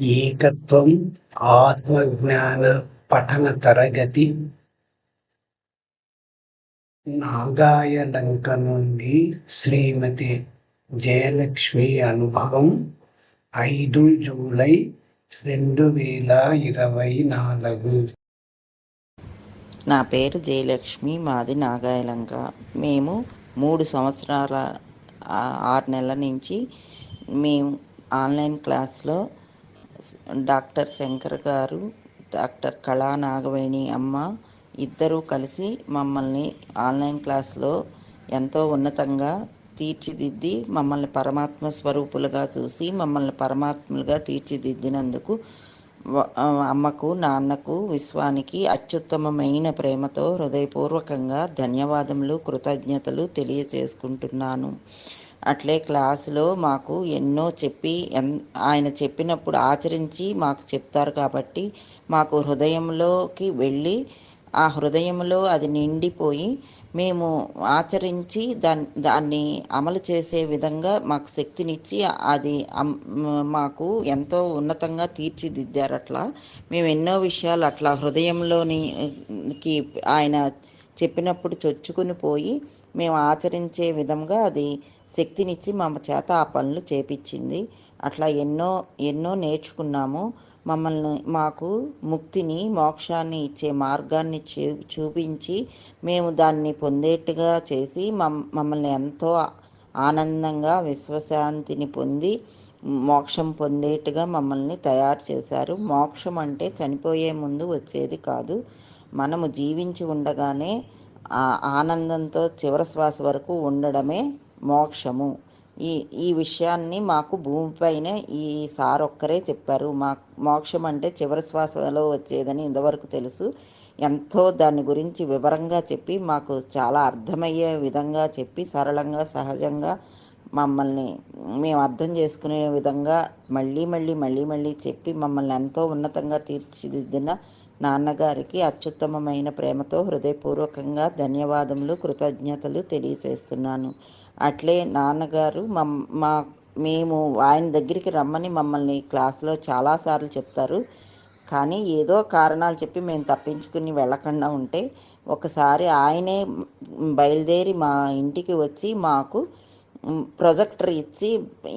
ఏకత్వం ఆత్మజ్ఞాన పఠన తరగతి. నాగాయలంక నుండి శ్రీమతి జయలక్ష్మి అనుభవం ఐదు జూలై రెండు వేల ఇరవై నాలుగు. నా పేరు జయలక్ష్మి మాది నాగాయలంక. మేము మూడు సంవత్సరాల ఆరు నెలల నుంచి మేము ఆన్లైన్ క్లాస్లో డాక్టర్ శంకర్ గారు డాక్టర్ కళా నాగవేణి అమ్మ ఇద్దరూ కలిసి మమ్మల్ని ఆన్లైన్ క్లాస్లో ఎంతో ఉన్నతంగా తీర్చిదిద్ది మమ్మల్ని పరమాత్మ స్వరూపులుగా చూసి మమ్మల్ని పరమాత్మలుగా తీర్చిదిద్దినందుకు అమ్మకు నాన్నకు విశ్వానికి అత్యుత్తమమైన ప్రేమతో హృదయపూర్వకంగా ధన్యవాదములు కృతజ్ఞతలు తెలియజేసుకుంటున్నాను అట్లే క్లాసులో మాకు ఎన్నో చెప్పి ఎన్ ఆయన చెప్పినప్పుడు ఆచరించి మాకు చెప్తారు కాబట్టి మాకు హృదయంలోకి వెళ్ళి ఆ హృదయంలో అది నిండిపోయి మేము ఆచరించి దాన్ని దాన్ని అమలు చేసే విధంగా మాకు శక్తినిచ్చి అది మాకు ఎంతో ఉన్నతంగా తీర్చిదిద్దారు అట్లా. మేము ఎన్నో విషయాలు అట్లా హృదయంలోనికి ఆయన చెప్పినప్పుడు చొచ్చుకుని పోయి మేము ఆచరించే విధంగా అది శక్తినిచ్చి మా చేత ఆ పనులు చేపించింది. అట్లా ఎన్నో ఎన్నో నేర్చుకున్నాము. మమ్మల్ని మాకు ముక్తిని మోక్షాన్ని ఇచ్చే మార్గాన్ని చూ చూపించి మేము దాన్ని పొందేట్టుగా చేసి మమ్ మమ్మల్ని ఎంతో ఆనందంగా విశ్వశాంతిని పొంది మోక్షం పొందేట్టుగా మమ్మల్ని తయారు చేశారు. మోక్షం అంటే చనిపోయే ముందు వచ్చేది కాదు. మనము జీవించి ఉండగానే ఆనందంతో చివరి శ్వాస వరకు ఉండడమే మోక్షము. ఈ ఈ విషయాన్ని మాకు భూమిపైనే ఈ సార్ ఒక్కరే చెప్పారు. మా మోక్షం అంటే చివరి శ్వాసలో వచ్చేదని ఇంతవరకు తెలుసు. ఎంతో దాని గురించి వివరంగా చెప్పి మాకు చాలా అర్థమయ్యే విధంగా చెప్పి సరళంగా సహజంగా మమ్మల్ని మేము అర్థం చేసుకునే విధంగా మళ్ళీ మళ్ళీ మళ్ళీ మళ్ళీ చెప్పి మమ్మల్ని ఎంతో ఉన్నతంగా తీర్చిదిద్దిన నాన్నగారికి అత్యుత్తమమైన ప్రేమతో హృదయపూర్వకంగా ధన్యవాదములు కృతజ్ఞతలు తెలియజేస్తున్నాను. అట్లే నాన్నగారు మమ్ మా మేము ఆయన దగ్గరికి రమ్మని మమ్మల్ని క్లాస్లో చాలాసార్లు చెప్తారు. కానీ ఏదో కారణాలు చెప్పి మేము తప్పించుకుని వెళ్ళకుండా ఉంటే ఒకసారి ఆయనే బయలుదేరి మా ఇంటికి వచ్చి మాకు ప్రొజెక్టర్ ఇచ్చి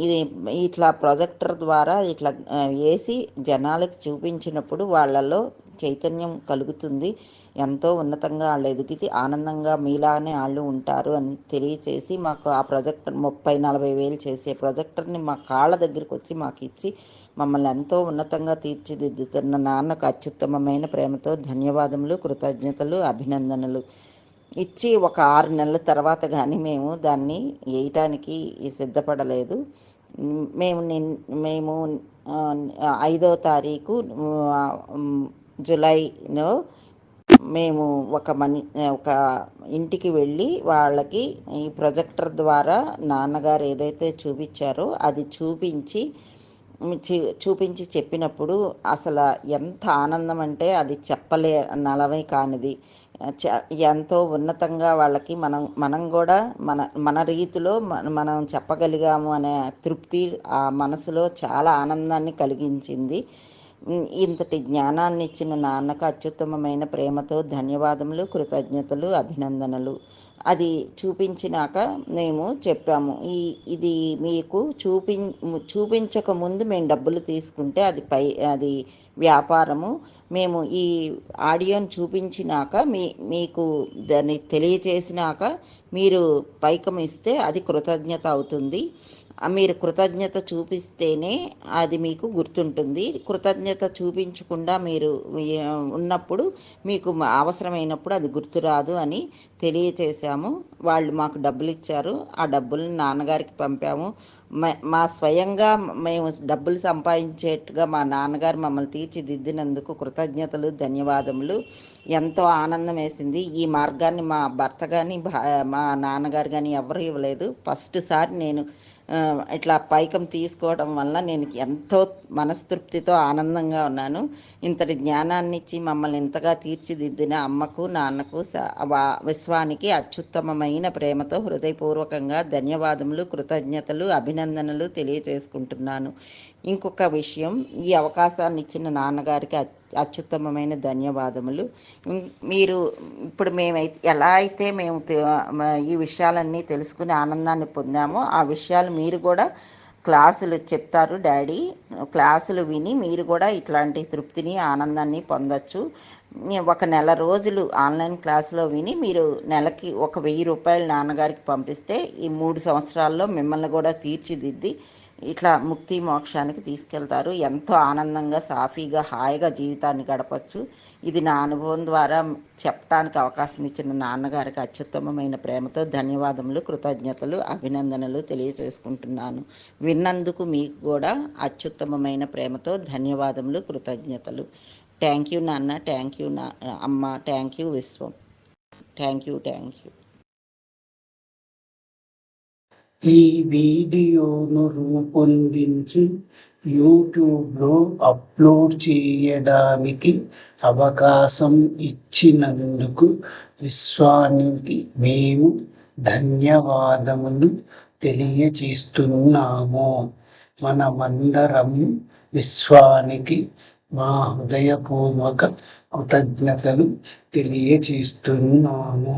ఇది ఇట్లా ప్రొజెక్టర్ ద్వారా ఇట్లా వేసి జనాలకు చూపించినప్పుడు వాళ్ళలో చైతన్యం కలుగుతుంది. ఎంతో ఉన్నతంగా వాళ్ళు ఎదిగితే ఆనందంగా మీలానే వాళ్ళు ఉంటారు అని తెలియచేసి మాకు ఆ ప్రొజెక్టర్ ముప్పై నలభై వేలు చేసే ప్రొజెక్టర్ని మా కాళ్ళ దగ్గరికి వచ్చి మాకు ఇచ్చి మమ్మల్ని ఎంతో ఉన్నతంగా తీర్చిదిద్దుతున్న నాన్నకు అత్యుత్తమమైన ప్రేమతో ధన్యవాదములు కృతజ్ఞతలు అభినందనలు. ఇచ్చి ఒక ఆరు నెలల తర్వాత కానీ మేము దాన్ని వేయటానికి సిద్ధపడలేదు. మేము నిన్ మేము ఐదో తారీఖు జూలైలో మేము ఒక మని ఒక ఇంటికి వెళ్ళి వాళ్ళకి ఈ ప్రొజెక్టర్ ద్వారా నాన్నగారు ఏదైతే చూపించారో అది చూపించి చూపించి చెప్పినప్పుడు అసలు ఎంత ఆనందం అంటే అది చెప్పలే నలవై కానిది. చ- ఎంతో ఉన్నతంగా వాళ్ళకి మనం మనం కూడా మన మన రీతిలో మన- మనం చెప్పగలిగాము అనే తృప్తి ఆ మనసులో చాలా ఆనందాన్ని కలిగించింది. ఇంతటి జ్ఞానాన్ని ఇచ్చిన నాన్నకు అత్యుత్తమమైన ప్రేమతో ధన్యవాదములు కృతజ్ఞతలు అభినందనలు. అది చూపించినాక మేము చెప్పాము ఈ ఇది మీకు చూపి చూపించక ముందు మేము డబ్బులు తీసుకుంటే అది పై అది వ్యాపారము. మేము ఈ ఆడియోని చూపించినాక మీ మీకు దాన్ని తెలియచేసినాక మీరు పైకం ఇస్తే అది కృతజ్ఞత అవుతుంది. మీరు కృతజ్ఞత చూపిస్తేనే అది మీకు గుర్తుంటుంది. కృతజ్ఞత చూపించకుండా మీరు ఉన్నప్పుడు మీకు అవసరమైనప్పుడు అది గుర్తురాదు అని తెలియచేశాము. వాళ్ళు మాకు డబ్బులు ఇచ్చారు ఆ డబ్బుల్ని నాన్నగారికి పంపాము. మ- మా స్వయంగా మేము డబ్బులు సంపాదించేట్టుగా మా నాన్నగారు మమ్మల్ని తీర్చిదిద్దినందుకు కృతజ్ఞతలు ధన్యవాదములు. ఎంతో ఆనందం వేసింది. ఈ మార్గాన్ని మా భర్త కానీ మా నాన్నగారు కానీ ఎవరు ఇవ్వలేదు. ఫస్ట్ సారి నేను ఇట్లా పైకం తీసుకోవడం వల్ల నేను ఎంతో మనస్తృప్తితో ఆనందంగా ఉన్నాను. ఇంతటి జ్ఞానాన్ని ఇచ్చి మమ్మల్ని ఇంతగా తీర్చిదిద్దిన అమ్మకు నాన్నకు విశ్వానికి అత్యుత్తమమైన ప్రేమతో హృదయపూర్వకంగా ధన్యవాదములు కృతజ్ఞతలు అభినందనలు తెలియజేసుకుంటున్నాను. ఇంకొక విషయం ఈ అవకాశాన్ని ఇచ్చిన నాన్నగారికి అత్యుత్తమమైన ధన్యవాదములు. మీరు ఇప్పుడు మేమైతే ఎలా అయితే మేము ఈ విషయాలన్నీ తెలుసుకుని ఆనందాన్ని పొందామో ఆ విషయాలు మీరు కూడా క్లాసులు చెప్తారు డాడీ. క్లాసులు విని మీరు కూడా ఇట్లాంటి తృప్తిని ఆనందాన్ని పొందొచ్చు. ఒక నెల రోజులు ఆన్లైన్ క్లాసులో విని మీరు నెలకి ఒక వెయ్యి రూపాయలు నాన్నగారికి పంపిస్తే ఈ మూడు సంవత్సరాల్లో మిమ్మల్ని కూడా తీర్చిదిద్ది ఇట్లా ముక్తి మోక్షానికి తీసుకెళ్తారు. ఎంతో ఆనందంగా సాఫీగా హాయిగా జీవితాన్ని గడపచ్చు. ఇది నా అనుభవం ద్వారా చెప్పడానికి అవకాశం ఇచ్చిన నాన్నగారికి అత్యుత్తమమైన ప్రేమతో ధన్యవాదములు కృతజ్ఞతలు అభినందనలు తెలియజేసుకుంటున్నాను. విన్నందుకు మీకు కూడా అత్యుత్తమమైన ప్రేమతో ధన్యవాదములు కృతజ్ఞతలు. థ్యాంక్ యూ నాన్న థ్యాంక్ యూ నా అమ్మ thank you Vishwam. Thank you thank you. ఈ వీడియోను రూపొందించి యూట్యూబ్లో అప్లోడ్ చేయడానికి అవకాశం ఇచ్చినందుకు విశ్వానికి మేము ధన్యవాదములు తెలియచేస్తున్నాము మనమందరం విశ్వానికి మా హృదయపూర్వక కృతజ్ఞతలు తెలియచేస్తున్నాము